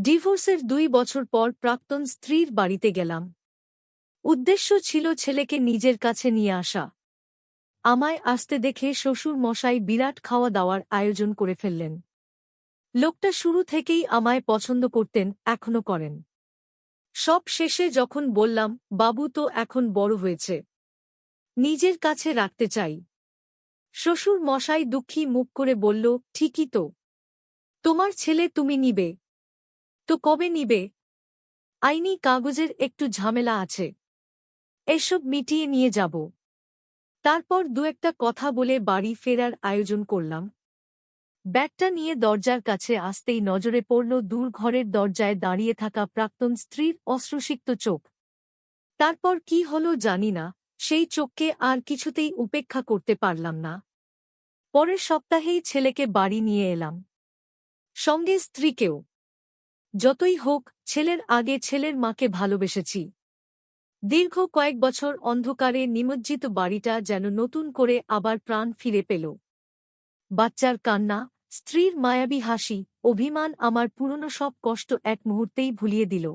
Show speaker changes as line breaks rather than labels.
ডিভোর্সের দুই বছর পর প্রাক্তন স্ত্রীর বাড়িতে গেলাম। উদ্দেশ্য ছিল ছেলেকে নিজের কাছে নিয়ে আসা। আমায় আসতে দেখে শ্বশুর মশাই বিরাট খাওয়া দাওয়ার আয়োজন করে ফেললেন। লোকটা শুরু থেকেই আমায় পছন্দ করতেন এখনও করেন। সব শেষে যখন বললাম, বাবু তো এখন বড় হয়েছে। নিজের কাছে রাখতে চাই। শ্বশুর মশাই দুঃখী মুখ করে বলল, ঠিকই তো। তোমার ছেলে তুমি নিবে। তো কবে নিবে? আইনি কাগজের একটু ঝামেলা আছে। এসব মিটিয়ে নিয়ে যাব। তারপর দু একটা কথা বলে বাড়ি ফেরার আয়োজন করলাম। ব্যাগটা নিয়ে দরজার কাছে আসতেই নজরে পড়ল দূর ঘরের দরজায় দাঁড়িয়ে থাকা প্রাক্তন স্ত্রীর অশ্রুসিক্ত চোখ। তারপর কি হল জানি না, সেই চোখকে আর কিছুতেই উপেক্ষা করতে পারলাম না। পরের সপ্তাহেই ছেলেকে বাড়ি নিয়ে এলাম। সঙ্গে স্ত্রীকেও। যতই হোক, ছেলের আগে ছেলের মাকে ভালোবেসেছি। দীর্ঘ কয়েক বছর অন্ধকারে নিমজ্জিত বাড়িটা যেন নতুন করে আবার প্রাণ ফিরে পেল। বাচ্চার কান্না, স্ত্রীর মায়াবী হাসি, অভিমান আমার পুরনো সব কষ্ট এক মুহূর্তেই ভুলিয়ে দিল।